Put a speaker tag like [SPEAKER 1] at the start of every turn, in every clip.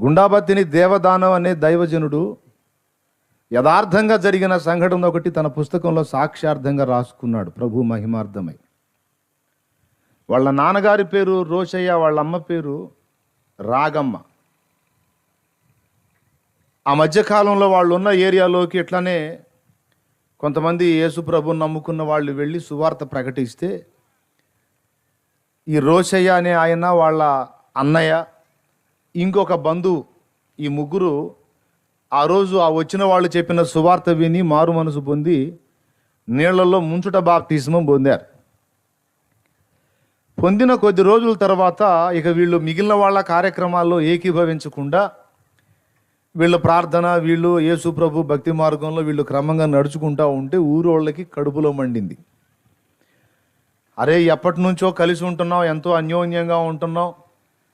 [SPEAKER 1] గుండాబత్తిని దేవదానం అనే దైవజనుడు యథార్థంగా జరిగిన సంఘటన ఒకటి తన పుస్తకంలో సాక్ష్యార్థంగా రాసుకున్నాడు ప్రభు మహిమార్థమై. వాళ్ళ నాన్నగారి పేరు రోషయ్య వాళ్ళ అమ్మ పేరు రాగమ్మ. ఆ మధ్యకాలంలో వాళ్ళు ఉన్న ఏరియాలోకి ఇట్లానే కొంతమంది యేసు ప్రభుని నమ్ముకున్న వాళ్ళు వెళ్ళి సువార్త ప్రకటిస్తే ఈ రోషయ్య అనే ఆయన వాళ్ళ అన్నయ్య ఇంకొక బంధువు ఈ ముగ్గురు ఆ రోజు ఆ వచ్చిన వాళ్ళు చెప్పిన సువార్త విని మారు మనసు పొంది నీళ్ళలో ముంచుట బాప్తిస్మం పొందారు. పొందిన కొద్ది రోజుల తర్వాత ఇక వీళ్ళు మిగిలిన వాళ్ళ కార్యక్రమాల్లో ఏకీభవించకుండా వీళ్ళ ప్రార్థన వీళ్ళు యేసు ప్రభు భక్తి మార్గంలో వీళ్ళు క్రమంగా నడుచుకుంటూ ఉంటే ఊరోళ్ళకి కడుపులో మండింది. అరే ఎప్పటి నుంచో కలిసి ఉంటున్నాం ఎంతో అన్యోన్యంగా ఉంటున్నాం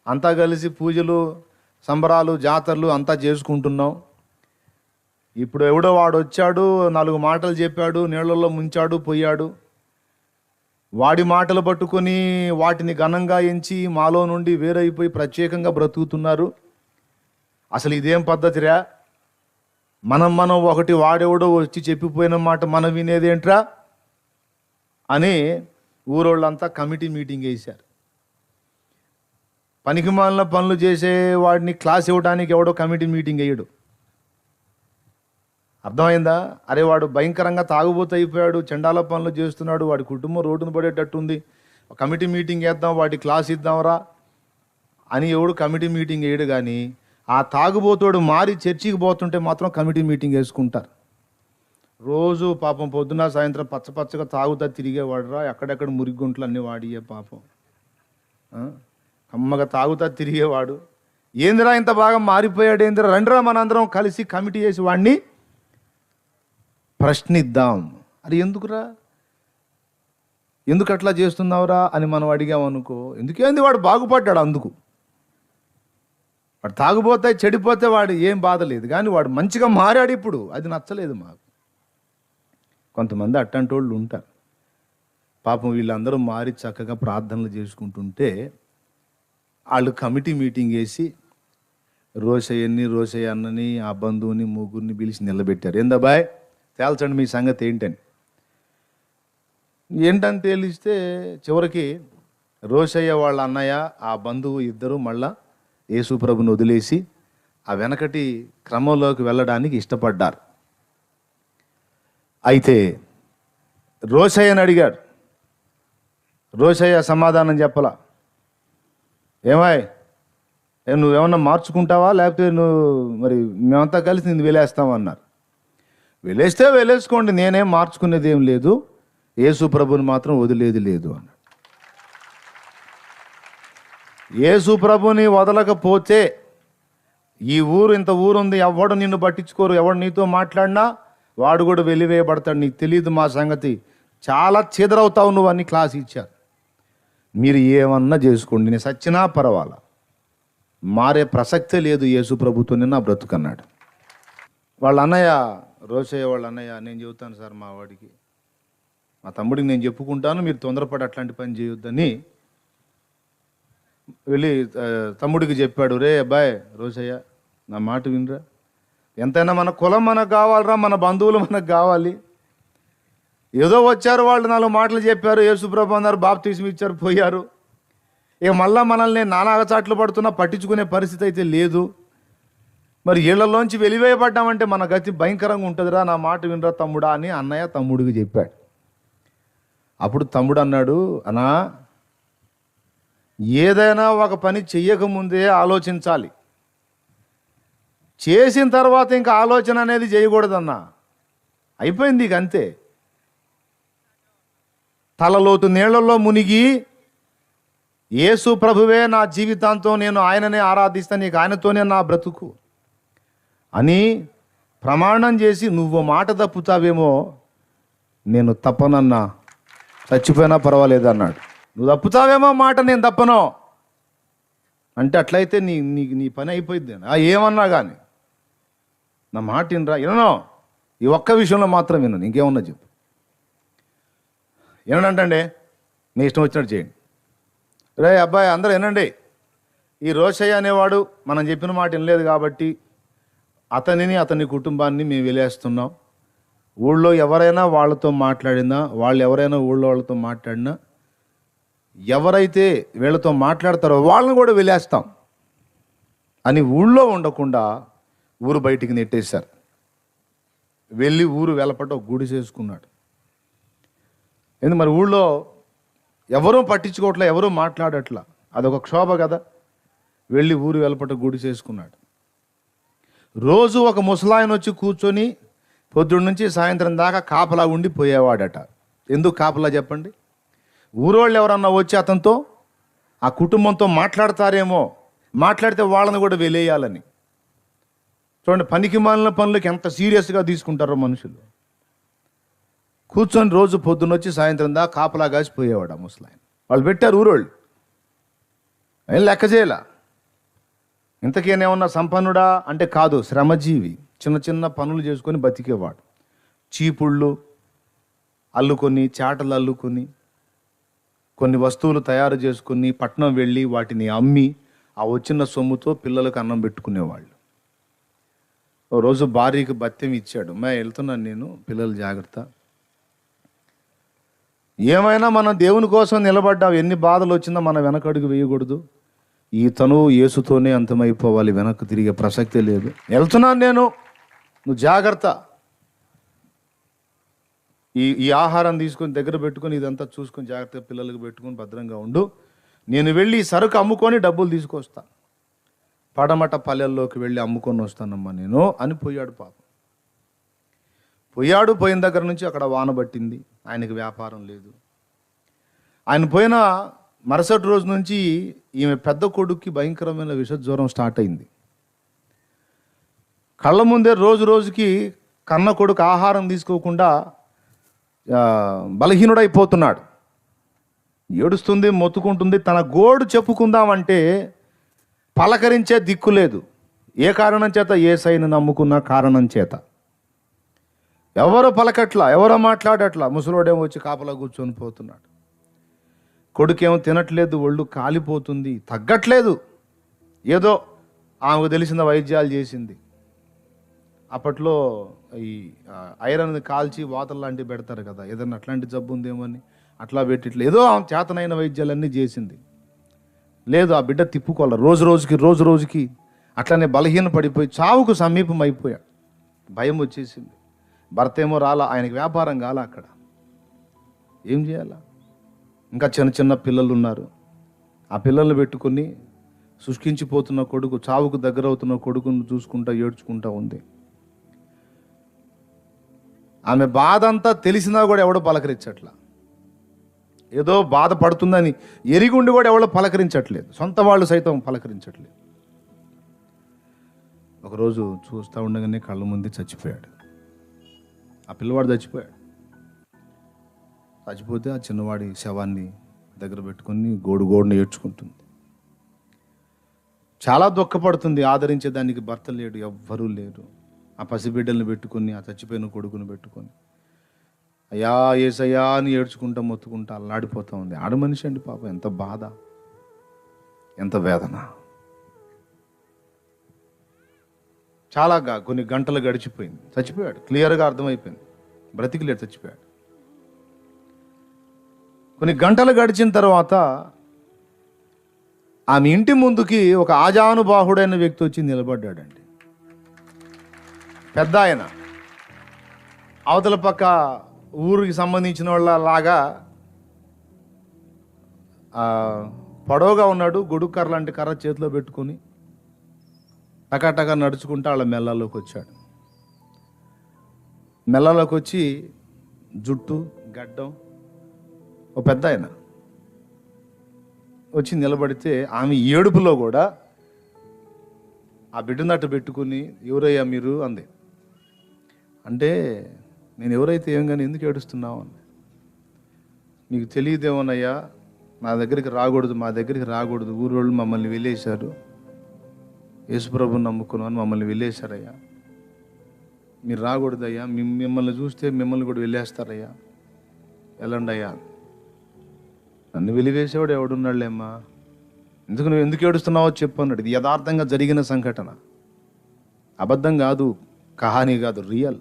[SPEAKER 1] అంతా కలిసి పూజలు సంబరాలు జాతరలు అంతా చేసుకుంటున్నాం. ఇప్పుడు ఎవడో వాడు వచ్చాడు నాలుగు మాటలు చెప్పాడు నీళ్ళల్లో ముంచాడు పోయాడు. వాడి మాటలు పట్టుకొని వాటిని ఘనంగా ఎంచి మాలో నుండి వేరైపోయి ప్రత్యేకంగా బ్రతుకుతున్నారు. అసలు ఇదేం పద్ధతిరా మనం మనం ఒకటి వాడెవడో వచ్చి చెప్పిపోయిన మాట మనం వినేదేంట్రా? అని ఊరోళ్ళంతా కమిటీ మీటింగ్ వేశారు. పనికిమాలిన పనులు చేసే వాడిని క్లాస్ ఇవ్వడానికి ఎవడో కమిటీ మీటింగ్ వేయడు అర్థమైందా? అరే వాడు భయంకరంగా తాగుబోతు అయిపోయాడు చెండాల పనులు చేస్తున్నాడు వాడి కుటుంబం రోడ్డును పడేటట్టుంది. కమిటీ మీటింగ్ వేద్దాం వాడి క్లాస్ ఇద్దాంరా అని ఎవడు కమిటీ మీటింగ్ వేయడు కానీ ఆ తాగుబోతోడు మారి చర్చికి పోతుంటే మాత్రం కమిటీ మీటింగ్ వేసుకుంటారు. రోజు పాపం పొద్దున సాయంత్రం పచ్చ పచ్చగా తాగుతా తిరిగేవాడురా ఎక్కడెక్కడ మురిగుంట్లు అన్నీ వాడియే పాపం. కమ్మగా తాగుతా తిరిగేవాడు. ఏందిరా ఇంత బాగా మారిపోయాడు ఏందిరా? రండిరా మనందరం కలిసి కమిటీ చేసి వాడిని ప్రశ్నిద్దాం. అది ఎందుకురా? ఎందుకు అట్లా చేస్తున్నావురా అని మనం అడిగామనుకో ఎందుకేంది వాడు బాగుపడ్డాడు అందుకు? వాడు తాగుపోతే చెడిపోతే వాడు ఏం బాధ లేదు కానీ వాడు మంచిగా మారాడు ఇప్పుడు. అది నచ్చలేదు మాకు. కొంతమంది అట్టంటోళ్ళు వాళ్ళు ఉంటారు. పాపం వీళ్ళందరూ మారి చక్కగా ప్రార్థనలు చేసుకుంటుంటే వాళ్ళు కమిటీ మీటింగ్ వేసి రోషయ్యని రోషయ్య అన్నని ఆ బంధువుని ముగ్గురిని పిలిచి నిలబెట్టారు. ఏందబ్బాయ్ తేల్చండి మీ సంగతి ఏంటని. ఏంటని తేలిస్తే చివరికి రోషయ్య వాళ్ళ అన్నయ్య ఆ బంధువు ఇద్దరు మళ్ళా యేసుప్రభుని వదిలేసి ఆ వెనకటి క్రమంలోకి వెళ్ళడానికి ఇష్టపడ్డారు. అయితే రోషయ్యని అడిగాడు రోషయ్య సమాధానం చెప్పలా? ఏమాయ్ నువ్వు నువ్వేమన్నా మార్చుకుంటావా? లేకపోతే నువ్వు మరి మేమంతా కలిసి నేను వెళ్ళేస్తామన్నారు వెళ్ళేస్తే వెళ్ళేసుకోండి నేనేం మార్చుకునేది ఏం లేదు. యేసు ప్రభుని మాత్రం వదిలేది లేదు అన్నాడు. యేసు ప్రభుని వదలకపోతే ఈ ఊరు ఇంత ఊరుంది ఎవడు నిన్ను పట్టించుకోరు ఎవడు నీతో మాట్లాడినా వాడు కూడా వెలివేయబడతాడు. నీకు తెలియదు మా సంగతి. చాలా చెదరవుతావు నువ్వు అన్ని క్లాస్ ఇచ్చారు. మీరు ఏమన్నా చేసుకోండి. నేను సచ్చినా పర్వాలా. మారే ప్రసక్తే లేదు యేసు ప్రభుత్వం నా బ్రతుకన్నాడు వాళ్ళ అన్నయ్య రోషయ్య వాళ్ళ అన్నయ్య నేను చెబుతాను సార్ మా వాడికి. మా తమ్ముడికి నేను చెప్పుకుంటాను మీరు తొందరపడి అట్లాంటి పని చేయొద్దని వెళ్ళి తమ్ముడికి చెప్పాడు రే అబ్బాయ్ రోషయ్య నా మాట వినరా? ఎంతైనా మన కులం మనకు కావాలరా మన బంధువులు మనకు కావాలి. ఏదో వచ్చారు వాళ్ళు నాలుగు మాటలు చెప్పారు యేసుప్రభు అన్నారు బాప్తీసం ఇచ్చారు పోయారు. ఇక మళ్ళా మనల్ని నానాగచాట్లు పడుతున్నా పట్టించుకునే పరిస్థితి అయితే లేదు. మరి ఇళ్ళలోంచి వెలివేయబడ్డామంటే మన గతి భయంకరంగా ఉంటుందిరా నా మాట వినరా తమ్ముడా అని అన్నయ్య తమ్ముడికి చెప్పాడు. అప్పుడు తమ్ముడు అన్నాడు అనా ఏదైనా ఒక పని చెయ్యకముందే ఆలోచించాలి. చేసిన తర్వాత ఇంకా ఆలోచన అనేది చేయకూడదన్నా. అయిపోయింది ఇక అంతే. తలలోతు నీళ్ళలో మునిగి యేసు ప్రభువే నా జీవితాంతం నేను ఆయననే ఆరాధిస్తాను నీకు ఆయనతోనే నా బ్రతుకు అని ప్రమాణం చేసి నువ్వు మాట తప్పుతావేమో నేను తప్పనన్నా. చచ్చిపోయినా పర్వాలేదు అన్నాడు. నువ్వు తప్పుతావేమో మాట నేను తప్పను. అంటే అట్లయితే నీ నీ నీ పని అయిపోయింది ఆ ఏమన్నా కానీ నా మాట వినరా? వినను. ఈ ఒక్క విషయంలో మాత్రం వినను. ఇంకేమన్నా చెప్పు. ఏమనంటండి? మీ ఇష్టం వచ్చినట్టు చేయండి. రే అబ్బాయి అందరూ వినండి. ఈ రోషయ్య అనేవాడు మనం చెప్పిన మాట వినలేదు కాబట్టి అతనిని అతని కుటుంబాన్ని మేము వెలేస్తున్నాం ఊళ్ళో ఎవరైనా వాళ్ళతో మాట్లాడినా వాళ్ళు ఎవరైనా ఊళ్ళో వాళ్ళతో మాట్లాడినా ఎవరైతే వీళ్ళతో మాట్లాడతారో వాళ్ళని కూడా వెళ్ళేస్తాం అని ఊళ్ళో ఉండకుండా ఊరు బయటికి నెట్టేశారు. వెళ్ళి ఊరు వెలపట గుడి చేసుకున్నాడు. ఎందుకు మరి ఊళ్ళో ఎవరూ పట్టించుకోవట్లే ఎవరూ మాట్లాడట్లా? అదొక క్షోభ కదా. వెళ్ళి ఊరు వెలపట గుడి చేసుకున్నాడు. రోజు ఒక ముసలాయన వచ్చి కూర్చొని పొద్దున్న నుంచి సాయంత్రం దాకా కాపలా ఉండి పోయేవాడట ఎందుకు కాపలా చెప్పండి? ఊరోళ్ళు ఎవరన్నా వచ్చి అతనితో ఆ కుటుంబంతో మాట్లాడతారేమో మాట్లాడితే వాళ్ళని కూడా వెలేయాలని. చూడండి పనికి మాలిన పనులకు ఎంత సీరియస్గా తీసుకుంటారో మనుషులు. కూర్చొని రోజు పొద్దున్నొచ్చి సాయంత్రం దాకా కాపలా కాసి పోయేవాడు ఆ ముసలాయన. వాళ్ళు పెట్టారు ఊరోళ్ళు. ఏం లెక్క చేయల? ఇంతకేనేమన్నా సంపన్నుడా? అంటే కాదు శ్రమజీవి. చిన్న చిన్న పనులు చేసుకొని బతికేవాడు. చీపుళ్ళు అల్లుకొని చాటలు అల్లుకొని కొన్ని వస్తువులు తయారు చేసుకుని పట్నం వెళ్ళి వాటిని అమ్మి ఆ వచ్చిన సొమ్ముతో పిల్లలకు అన్నం పెట్టుకునేవాళ్ళు. ఓ రోజు భార్యకి భత్యం ఇచ్చాడు. మే వెళ్తున్నాను నేను పిల్లలు జాగ్రత్త. ఏమైనా మనం దేవుని కోసం నిలబడ్డాం ఎన్ని బాధలు వచ్చిందో మన వెనకడుగు వేయకూడదు. ఈ తనువు యేసుతోనే అంతమైపోవాలి వెనక్కి తిరిగే ప్రసక్తే లేదు. వెళ్తున్నాను నేను. నువ్వు జాగ్రత్త. ఈ ఈ ఆహారం తీసుకొని దగ్గర పెట్టుకొని ఇదంతా చూసుకొని జాగ్రత్తగా పిల్లలకు పెట్టుకొని భద్రంగా ఉండు. నేను వెళ్ళి ఈ సరుకు అమ్ముకొని డబ్బులు తీసుకొస్తా. పడమట పల్లెల్లోకి వెళ్ళి అమ్ముకొని వస్తానమ్మా నేను అని పోయాడు పాపం. పోయాడు పోయిన దగ్గర నుంచి అక్కడ వాన పట్టింది. ఆయనకి వ్యాపారం లేదు. ఆయన పోయిన మరుసటి రోజు నుంచి ఈమె పెద్ద కొడుక్కి భయంకరమైన విషజ్వరం స్టార్ట్ అయింది. కళ్ళ ముందే రోజు రోజుకి కన్న కొడుకు ఆహారం తీసుకోకుండా బలహీనుడైపోతున్నాడు. ఏడుస్తుంది మొత్తుకుంటుంది తన గోడు చెప్పుకుందామంటే పలకరించే దిక్కు లేదు. ఏ కారణం చేత? ఏ సైని నమ్ముకున్న కారణం చేత. ఎవరో పలకట్లా ఎవరో మాట్లాడట్లా ముసలోడేమో వచ్చి కాపలా కూర్చొని పోతున్నాడు. కొడుకేమో తినట్లేదు ఒళ్ళు కాలిపోతుంది తగ్గట్లేదు. ఏదో ఆమెకు తెలిసిన వైద్యాలు చేసింది. అప్పట్లో ఈ ఐరన్ కాల్చి వాతలు లాంటివి పెడతారు కదా ఏదన్నా అట్లాంటి జబ్బు ఉందేమో అని. అట్లా పెట్టిట్లే ఏదో ఆమె చేతనైన వైద్యాలన్నీ చేసింది. లేదు ఆ బిడ్డ తిప్పుకోవాలి రోజు రోజుకి రోజు రోజుకి అట్లనే బలహీన పడిపోయి చావుకు సమీపం అయిపోయాడు భయం వచ్చేసింది. భర్త ఏమో రాలా ఆయనకి వ్యాపారం కాలా అక్కడ. ఏం చేయాలా? ఇంకా చిన్న చిన్న పిల్లలు ఉన్నారు ఆ పిల్లల్ని పెట్టుకొని శుష్కించిపోతున్న కొడుకు చావుకు దగ్గర అవుతున్న కొడుకును చూసుకుంటా ఏడ్చుకుంటా ఉంది. ఆమె బాధ అంతా తెలిసినా కూడా ఎవడో పలకరించట్లా. ఏదో బాధపడుతుందని ఎరిగుండి కూడా ఎవడో పలకరించట్లేదు. సొంత వాళ్ళు సైతం పలకరించట్లేదు. ఒకరోజు చూస్తూ ఉండగానే కళ్ళ ముందే చచ్చిపోయాడు. ఆ పిల్లవాడు చచ్చిపోయాడు. చచ్చిపోతే ఆ చిన్నవాడి శవాన్ని దగ్గర పెట్టుకొని గోడు గోడును ఏడ్చుకుంటుంది. చాలా దుఃఖపడుతుంది. ఆదరించే దానికి భర్త లేడు ఎవ్వరూ లేరు. ఆ పసిబిడ్డల్ని పెట్టుకొని ఆ చచ్చిపోయిన కొడుకుని పెట్టుకొని. అయ్యా ఏసయ్యా అని ఏడ్చుకుంటా మొత్తుకుంటా అల్లాడిపోతూ ఉంది. ఆడ మనిషి అండి పాప ఎంత బాధ ఎంత వేదన. చాలా కొన్ని గంటలు గడిచిపోయింది. చచ్చిపోయాడు. క్లియర్గా అర్థమైపోయింది. బ్రతికిలేడు చచ్చిపోయాడు. కొన్ని గంటలు గడిచిన తర్వాత ఆమె ఇంటి ముందుకి ఒక ఆజానుబాహుడైన వ్యక్తి వచ్చి నిలబడ్డాడండి. పెద్ద ఆయన. అవతల పక్క ఊరికి సంబంధించిన వాళ్ళ లాగా పొడవుగా ఉన్నాడు. గొడుగు కర్ర లాంటి కర్ర చేతిలో పెట్టుకొని టకాటకా నడుచుకుంటూ వాళ్ళ మెల్లలోకి వచ్చాడు. మెల్లలోకి వచ్చి జుట్టు గడ్డం ఓ పెద్ద ఆయన వచ్చి నిలబడితే ఆమె ఏడుపులో కూడా ఆ బిడ్డనట్టు పెట్టుకుని ఎవరయ్యా మీరు? అంది. అంటే నేను ఎవరైతే ఏం కానీ ఎందుకు ఏడుస్తున్నావు? అని నీకు తెలియదేమోనయ్యా నా దగ్గరికి రాకూడదు మా దగ్గరికి రాకూడదు ఊరోళ్ళు మమ్మల్ని వెళ్ళేశారు యేసుప్రభుని నమ్ముకున్నాను మమ్మల్ని వెళ్ళేశారయ్యా. మీరు రాకూడదయ్యా. మిమ్- మిమ్మల్ని చూస్తే మిమ్మల్ని కూడా వెళ్ళేస్తారయ్యా. వెళ్ళండి అయ్యా. నన్ను వెలివేసేవాడు ఎవడున్నాళ్ళేమ్మా ఎందుకు నువ్వు ఎందుకు ఏడుస్తున్నావో చెప్పు అన్నాడు. ఇది యథార్థంగా జరిగిన సంఘటన. అబద్ధం కాదు కహానీ కాదు రియల్.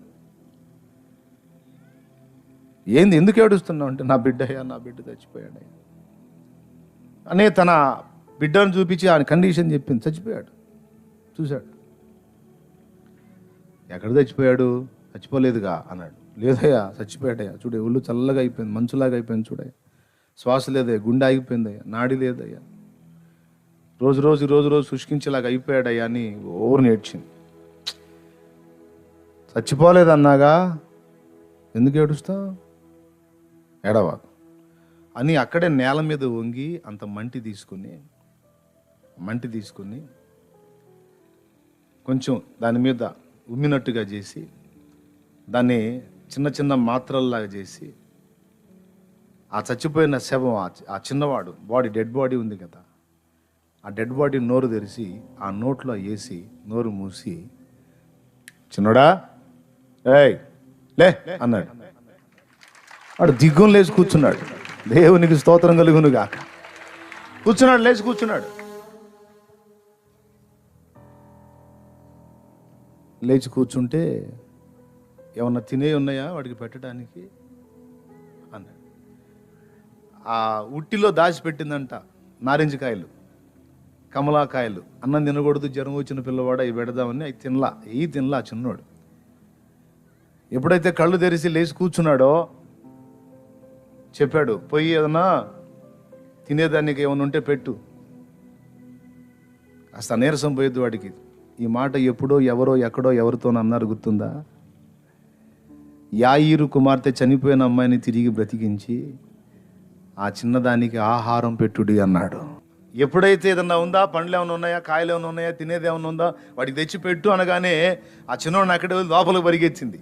[SPEAKER 1] ఏంది ఎందుకు ఏడుస్తున్నావు అంటే నా బిడ్డయ్యా నా బిడ్డ చచ్చిపోయాడయ్యా. అనే తన బిడ్డను చూపించి ఆయన కండిషన్ చెప్పింది చచ్చిపోయాడు. చూశాడు. ఎక్కడ చచ్చిపోయాడు? చచ్చిపోలేదుగా అన్నాడు. లేదయ్యా చచ్చిపోయాడయ్యా. చూడే ఒళ్ళు చల్లగా అయిపోయింది మంచులాగా అయిపోయింది చూడయ్యా. శ్వాస లేదయ్యా గుండె ఆగిపోయిందయ్యా నాడి లేదయ్యా. రోజు రోజు రోజు రోజు శుష్కించేలాగా అయిపోయాడయ్యా అని ఓరు నేర్చింది చచ్చిపోలేదన్నాగా? ఎందుకు ఏడుస్తావు? ఏడవా. అని అక్కడే నేల మీద వంగి అంత మంటి తీసుకుని మంటి తీసుకుని కొంచెం దాని మీద ఉమ్మినట్టుగా చేసి దాన్ని చిన్న చిన్న మాత్రల్లాగా చేసి ఆ చచ్చిపోయిన శవం ఆ చిన్నవాడు బాడీ డెడ్ బాడీ ఉంది కదా ఆ డెడ్ బాడీ నోరు తెరిచి ఆ నోట్లో వేసి నోరు మూసి చిన్నోడా ఏయ్ లే అన్నాడు. వాడు దిగ్గును లేచి కూర్చున్నాడు. దేవునికి స్తోత్రం కలుగునుగాక. కూర్చున్నాడు లేచి కూర్చున్నాడు. లేచి కూర్చుంటే ఏమన్నా తినే ఉన్నాయా వాడికి పెట్టడానికి? అన్నాడు. ఆ ఉట్టిలో దాచిపెట్టిందంట నారింజ కాయలు కమలాకాయలు అన్నం తినకూడదు జ్వరం వచ్చిన పిల్లవాడు అవి పెడదామని అవి తినలా ఈ తినలా చిన్నోడు. ఎప్పుడైతే కళ్ళు తెరిచి లేచి కూర్చున్నాడో చెప్పాడు పోయి ఏదన్నా తినేదానికి ఏమైనా ఉంటే పెట్టు. కాస్త నీరసం పోయేది వాడికి. ఈ మాట ఎప్పుడో ఎవరో ఎక్కడో ఎవరితో అన్నారు గుర్తుందా? యాయిరు కుమార్తె చనిపోయిన అమ్మాయిని తిరిగి బ్రతికించి ఆ చిన్నదానికి ఆహారం పెట్టుడి అన్నాడు. ఎప్పుడైతే ఏదన్నా ఉందా పండ్లు ఏమైనా ఉన్నాయా కాయలు ఏమైనా ఉన్నాయా తినేది ఏమైనా ఉందా వాడికి తెచ్చి పెట్టు అనగానే ఆ చిన్నవాడిని అక్కడే లోపలికి పరిగెచ్చింది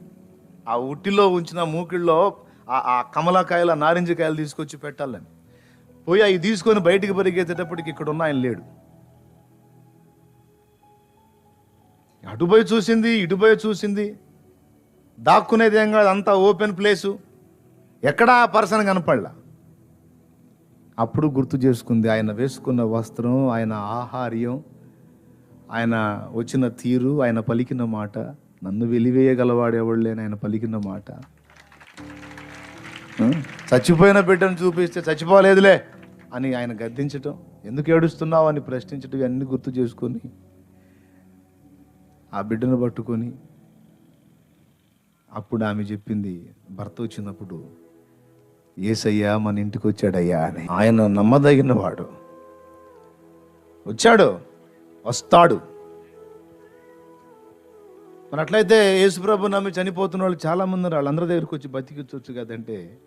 [SPEAKER 1] ఆ ఉట్టిలో ఉంచిన మూకిళ్ళలో ఆ ఆ కమలాకాయలు ఆ నారింజ కాయలు తీసుకొచ్చి పెట్టాలని. పోయి అవి తీసుకొని బయటికి పరిగెత్తేటప్పటికి ఇక్కడ ఉన్న ఆయన లేడు. అటుపోయి చూసింది ఇటుపోయి చూసింది. దాక్కునేది ఏం కాదు అంతా ఓపెన్ ప్లేసు. ఎక్కడా ఆ పర్సన్ కనపడలా. అప్పుడు గుర్తు చేసుకుంది ఆయన వేసుకున్న వస్త్రం ఆయన ఆహార్యం ఆయన వచ్చిన తీరు ఆయన పలికిన మాట. నన్ను వెలివేయగలవాడేవాడు లేని ఆయన పలికిన మాట. చచ్చిపోయిన బిడ్డను చూపిస్తే చచ్చిపోలేదులే అని ఆయన గద్దించటం. ఎందుకు ఏడుస్తున్నావు అని ప్రశ్నించటం ఇవన్నీ గుర్తు చేసుకొని ఆ బిడ్డను పట్టుకొని అప్పుడు ఆమె చెప్పింది భర్త వచ్చినప్పుడు ఏసయ్యా మన ఇంటికి వచ్చాడయ్యా అని. ఆయన నమ్మదగిన వాడు. వచ్చాడు వస్తాడు. మరి అట్లయితే యేసుప్రభు నమ్మి చనిపోతున్న వాళ్ళు చాలామంది వాళ్ళందరి దగ్గరికి వచ్చి బతికించవచ్చు కదంటే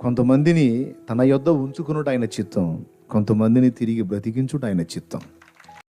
[SPEAKER 1] కొంతమందిని తన యొద్ద ఉంచుకున్నట్టు ఆయన చిత్తం కొంతమందిని తిరిగి బ్రతికించుట ఆయన చిత్తం.